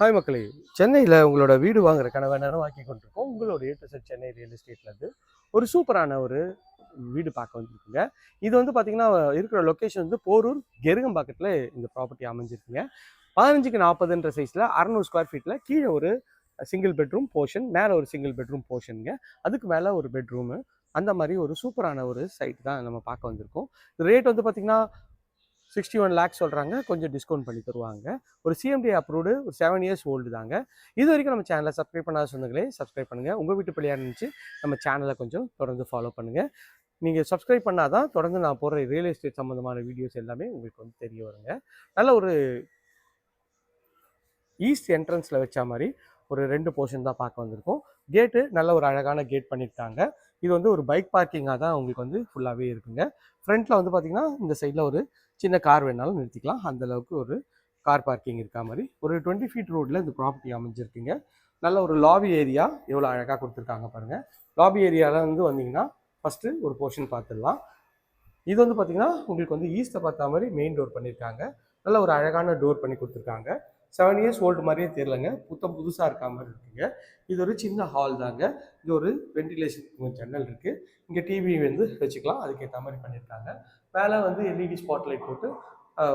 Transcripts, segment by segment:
Hi மக்களே. சென்னையில் உங்களோட வீடு வாங்குற கனவை நனவாக்கி கொண்டிருக்கோம். உங்களோட ஏ சென்னை ரியல் எஸ்டேட்லேருந்து ஒரு சூப்பரான ஒரு வீடு பார்க்க வந்திருக்குங்க. இது வந்து பார்த்திங்கன்னா இருக்கிற லொக்கேஷன் வந்து போரூர் கெருகம்பாக்கத்தில் இந்த ப்ராப்பர்ட்டி அமைஞ்சிருக்குங்க. பதினஞ்சுக்கு நாற்பதுன்ற சைஸில் அறநூறு ஸ்கொயர் ஃபீட்டில் கீழே ஒரு சிங்கிள் பெட்ரூம் போர்ஷன் மேலே ஒரு சிங்கிள் பெட்ரூம் போர்ஷனுங்க அதுக்கு மேலே ஒரு பெட்ரூமு அந்த மாதிரி ஒரு சூப்பரான ஒரு சைட் தான் நம்ம பார்க்க வந்திருக்கோம். ரேட் வந்து பார்த்திங்கன்னா சிக்ஸ்டி ஒன் லேக்ஸ் சொல்கிறாங்க கொஞ்சம் டிஸ்கவுண்ட் பண்ணி தருவாங்க. ஒரு சிஎம்டி அப்ரூவ்டு ஒரு செவன் இயர்ஸ் ஓல்டு தாங்க. இது வரைக்கும் நம்ம சேனலை சப்ஸ்கிரைப் பண்ணாத சொந்தங்களே சப்ஸ்கிரைப் பண்ணுங்கள் உங்கள் வீட்டு பிள்ளையாக இருந்துச்சு நம்ம சேனலை கொஞ்சம் தொடர்ந்து ஃபாலோ பண்ணுங்கள் நீங்கள் சப்ஸ்கிரைப் பண்ணால் தான் தொடர்ந்து நான் போடுற ரியல் எஸ்டேட் சம்மந்தமான வீடியோஸ் எல்லாமே உங்களுக்கு வந்து தெரிய வருங்க. நல்ல ஒரு ஈஸ்ட் என்ட்ரன்ஸில் வச்ச மாதிரி ஒரு ரெண்டு போர்ஷன் தான் பார்க்க வந்திருக்கோம். கேட்டு நல்ல ஒரு அழகான கேட் பண்ணியிருக்காங்க இது வந்து ஒரு பைக் பார்க்கிங்காக தான் உங்களுக்கு வந்து ஃபுல்லாகவே இருக்குங்க. ஃப்ரண்ட்டில் வந்து பார்த்திங்கன்னா இந்த சைடில் ஒரு சின்ன கார் வேணாலும் நிறுத்திக்கலாம். அந்த அளவுக்கு ஒரு கார் பார்க்கிங் இருக்கா மாதிரி. ஒரு டுவெண்ட்டி ஃபீட் ரோட்டில் இந்த ப்ராப்பர்ட்டி அமைஞ்சிருக்குங்க. நல்ல ஒரு லாபி ஏரியா எவ்வளோ அழகாக கொடுத்துருக்காங்க பாருங்கள் லாபி ஏரியாவில் வந்து வந்தீங்கன்னா ஃபஸ்ட்டு ஒரு போர்ஷன் பார்த்துடலாம் இது வந்து பார்த்திங்கன்னா உங்களுக்கு வந்து ஈஸ்ட்டை பார்த்தா மாதிரி மெயின் டோர் பண்ணியிருக்காங்க நல்ல ஒரு அழகான டோர் பண்ணி கொடுத்துருக்காங்க. செவன் இயர்ஸ் ஓல்டு மாதிரியே தெரிலங்க புத்தம் புதுசாக இருக்கா மாதிரி இருக்குங்க. இது ஒரு சின்ன ஹால் தாங்க. இது ஒரு வென்டிலேஷன் ஜன்னல் இருக்குது இங்கே டிவி வந்து வச்சுக்கலாம். அதுக்கேற்ற மாதிரி பண்ணியிருக்காங்க மேலே வந்து எல்இடி ஸ்பாட்லைட் போட்டு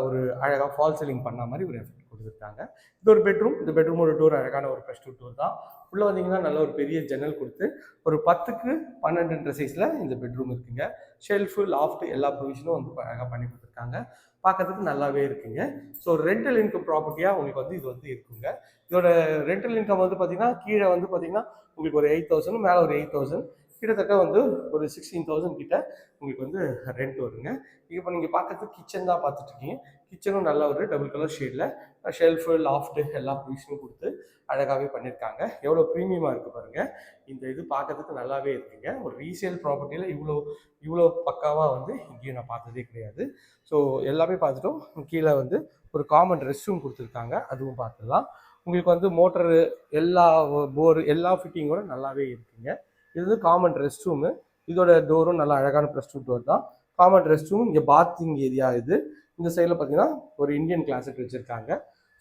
ஒரு அழகாக ஃபால் சீலிங் பண்ண மாதிரி ஒரு எஃபெக்ட் கொடுத்துருக்காங்க. இது ஒரு பெட்ரூம் இந்த பெட்ரூமோட டூர் அழகான ஒரு ப்ளஸ் டூ டூர் தான். உள்ளே வந்தீங்கன்னா நல்ல ஒரு பெரிய ஜன்னல் கொடுத்து ஒரு பத்துக்கு பன்னெண்டுன்ற சைஸில் இந்த பெட்ரூம் இருக்குங்க. ஷெல்ஃபு லாஃப்ட் எல்லா ப்ரொவிஷனும் வந்து அழகாக பண்ணி கொடுத்துருக்காங்க. பார்க்கறதுக்கு நல்லாவே இருக்குங்க. ஸோ ரெண்டல் இன்கம் ப்ராப்பர்ட்டியாக உங்களுக்கு வந்து இது வந்து இருக்குங்க. இதோட ரெண்டல் இன்கம் வந்து பார்த்தீங்கன்னா கீழே வந்து பார்த்தீங்கன்னா உங்களுக்கு ஒரு எயிட் தௌசண்ட் மேலே ஒரு எயிட் தௌசண்ட் கிட்டத்தட்ட வந்து ஒரு சிக்ஸ்டீன் தௌசண்ட் கிட்ட உங்களுக்கு வந்து ரெண்ட் வருங்க. இப்போ நீங்கள் பார்க்கறதுக்கு கிச்சன் தான் பார்த்துட்ருக்கீங்க கிச்சனும் நல்ல ஒரு டபுள் கலர் ஷேடில் ஷெல்ஃபு லாஃப்ட்டு எல்லா ப்ரொவிஷனும் கொடுத்து அழகாகவே பண்ணியிருக்காங்க எவ்வளோ ப்ரீமியமாக இருக்குது பாருங்கள் இந்த இது பார்க்கறதுக்கு நல்லாவே இருக்குங்க. ஒரு ரீசேல் ப்ராப்பர்ட்டியில் இவ்வளோ இவ்வளோ பக்காவாக வந்து இங்கேயும் நான் பார்த்ததே கிடையாது. ஸோ எல்லாமே பார்த்துட்டோம். கீழே வந்து ஒரு காமன் ரெஸ்ட் ரூம் கொடுத்துருக்காங்க. அதுவும் பார்த்துடலாம். உங்களுக்கு வந்து மோட்டரு எல்லா போர் எல்லா ஃபிட்டிங்கோட நல்லாவே இருக்குங்க. இது வந்து காமன் ரெஸ்ட் ரூமு இதோட டோரும் நல்லா அழகான ப்ளஸ் டூ டோர் தான். காமன் ரெஸ்ட் ரூம் இங்கே பாத்திங் ஏரியா இது. இந்த சைடில் பார்த்தீங்கன்னா ஒரு இந்தியன் கிளாஸட் வச்சுருக்காங்க.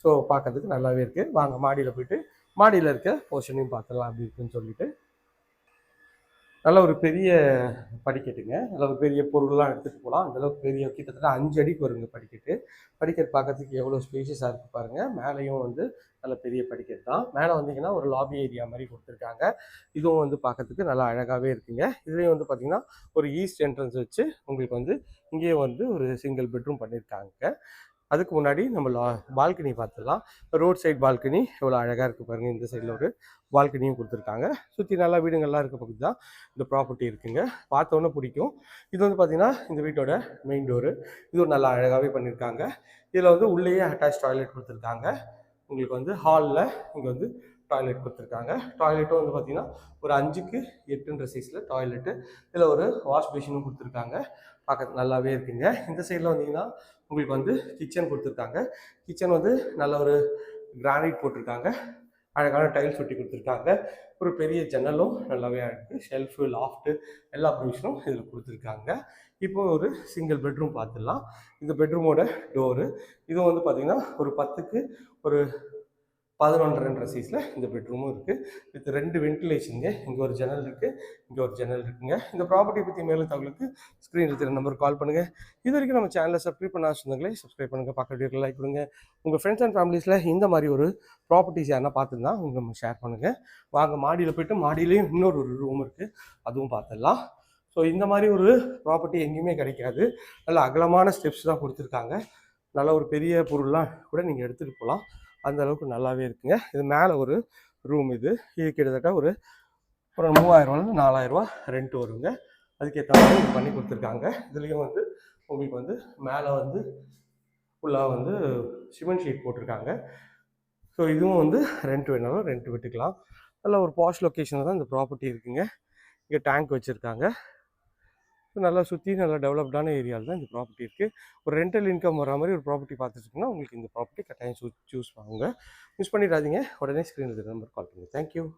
ஸோ பார்க்கறதுக்கு நல்லாவே இருக்குது வாங்க மாடியில் போயிட்டு மாடியில் இருக்க போர்ஷனையும் பார்த்துடலாம் அப்படி இருக்குன்னு சொல்லிட்டு. நல்ல ஒரு பெரிய படிக்கட்டுங்க. நல்ல ஒரு பெரிய பொருள்லாம் எடுத்துகிட்டு போகலாம் அந்தளவுக்கு பெரிய கிட்டத்தட்ட அஞ்சு அடிக்கு வருங்க படிக்கட்டு. படிக்கிற பார்க்கறதுக்கு எவ்வளோ ஸ்பேஷியஸாக இருக்குது பாருங்கள் மேலேயும் வந்து நல்ல பெரிய படிக்கட்டு தான். மேலே வந்தீங்கன்னா ஒரு லாபி ஏரியா மாதிரி கொடுத்துருக்காங்க. இதுவும் வந்து பார்க்கறதுக்கு நல்லா அழகாகவே இருக்குங்க. இதுலேயும் வந்து பார்த்திங்கன்னா ஒரு ஈஸ்ட் என்ட்ரன்ஸ் வச்சு உங்களுக்கு வந்து இங்கேயே வந்து ஒரு சிங்கிள் பெட்ரூம் பண்ணியிருக்காங்க அதுக்கு முன்னாடி நம்ம பால்கனி பார்த்துடலாம் ரோட் சைடு பால்கனி எவ்வளோ அழகாக இருக்குது பாருங்கள் இந்த சைடில் ஒரு பால்கனியும் கொடுத்துருக்காங்க. சுற்றி நல்லா வீடுங்கள்லாம் இருக்க பக்கத்து தான் இந்த ப்ராப்பர்ட்டி இருக்குங்க. பார்த்தோன்னே பிடிக்கும். இது வந்து பார்த்திங்கன்னா இந்த வீட்டோட மெயின் டோரு இதுவும் நல்லா அழகாகவே பண்ணியிருக்காங்க இதில் வந்து உள்ளேயே அட்டாச் டாய்லெட் கொடுத்துருக்காங்க. உங்களுக்கு வந்து ஹாலில் இங்கே வந்து டாய்லெட் கொடுத்துருக்காங்க. டாய்லெட்டும் வந்து பார்த்திங்கன்னா ஒரு அஞ்சுக்கு எட்டுன்ற சைஸில் டாய்லெட்டு இதில் ஒரு வாஷ் பேஷனும் கொடுத்துருக்காங்க. பார்க்க நல்லாவே இருக்குங்க. இந்த சைடில் வந்தீங்கன்னா உங்களுக்கு வந்து கிச்சன் கொடுத்துருக்காங்க. கிச்சன் வந்து நல்ல ஒரு கிரானைட் போட்டிருக்காங்க. அழகான டைல்ஸ் ஒட்டி கொடுத்துருக்காங்க. ஒரு பெரிய ஜன்னலும் நல்லாவே இருக்குது ஷெல்ஃபு லாஃப்ட்டு எல்லா ப்ரொவிஷனும் இதில் கொடுத்துருக்காங்க. இப்போ ஒரு சிங்கிள் பெட்ரூம் பார்த்துடலாம். இந்த பெட்ரூமோட டோரு இதுவும் வந்து பார்த்திங்கன்னா ஒரு பத்துக்கு ஒரு பதினொன்றரைன்ற சைஸில் இந்த பெட்ரூமும் இருக்குது வித் ரெண்டு வென்டிலேஷனுங்க இங்கே ஒரு ஜன்னல் இருக்குது இங்கே ஒரு ஜன்னல் இருக்குங்க. இந்த ப்ராப்பர்ட்டி பற்றி மேலும் தகவலுக்கு ஸ்க்ரீனில் இருக்கிற நம்பருக்கு கால் பண்ணுங்கள் இது வரைக்கும் நம்ம சேனலை சப்ஸ்கிரைப் பண்ண சொந்தங்களே சப்ஸ்கிரைப் பண்ணுங்கள் பக்கத்து லைக் கொடுங்க. உங்கள் ஃப்ரெண்ட்ஸ் அண்ட் ஃபேமிலிஸில் இந்த மாதிரி ஒரு ப்ராப்பர்ட்டிஸ் யாருன்னா பார்த்துருந்தா உங்க நம்ம ஷேர் பண்ணுங்கள் வாங்க மாடியில் போய்ட்டு மாடியிலையும் இன்னொரு ஒரு ரூம் இருக்குது அதுவும் பார்த்துடலாம். ஸோ இந்த மாதிரி ஒரு ப்ராப்பர்ட்டி எங்கேயுமே கிடைக்காது. நல்ல அகலமான ஸ்டெப்ஸ் தான் கொடுத்துருக்காங்க. நல்ல ஒரு பெரிய பொருள்லாம் கூட நீங்கள் எடுத்துகிட்டு போகலாம். அந்த அளவுக்கு நல்லாவே இருக்குங்க. இது மேலே ஒரு ரூம் இது. இது கிட்டத்தட்ட ஒரு ஒரு மூவாயிரரூவாலேருந்து நாலாயிரரூவா ரெண்ட் வருங்க. அதுக்கேற்ற மாதிரி இது பண்ணி கொடுத்துருக்காங்க. இதுலேயும் வந்து உங்களுக்கு வந்து மேலே வந்து ஃபுல்லாக வந்து சிமெண்ட் ஷீட் போட்டிருக்காங்க. ஸோ இதுவும் வந்து ரெண்ட் வேணாலும் ரெண்ட் விட்டுக்கலாம். நல்ல ஒரு பாஷ் லொக்கேஷனில் தான் இந்த ப்ராப்பர்ட்டி இருக்குங்க. இங்கே டேங்க் வச்சுருக்காங்க. நல்லா சுற்றி நல்லா டெவலப்டான ஏரியாவில் தான் இந்த ப்ராப்பர்ட்டி இருக்குது ஒரு ரெண்டல் இன்கம் வர மாதிரி ஒரு ப்ராப்பர்ட்டி பார்த்துட்டுருக்குன்னா உங்களுக்கு இந்த ப்ராப்பர்ட்டி கட்டாயம் சூஸ் சூஸ் பண்ணுங்க. மிஸ் பண்ணிடாதீங்க. உடனே ஸ்க்ரீனில் நம்பர் கால் பண்ணுங்கள் தேங்க்யூ.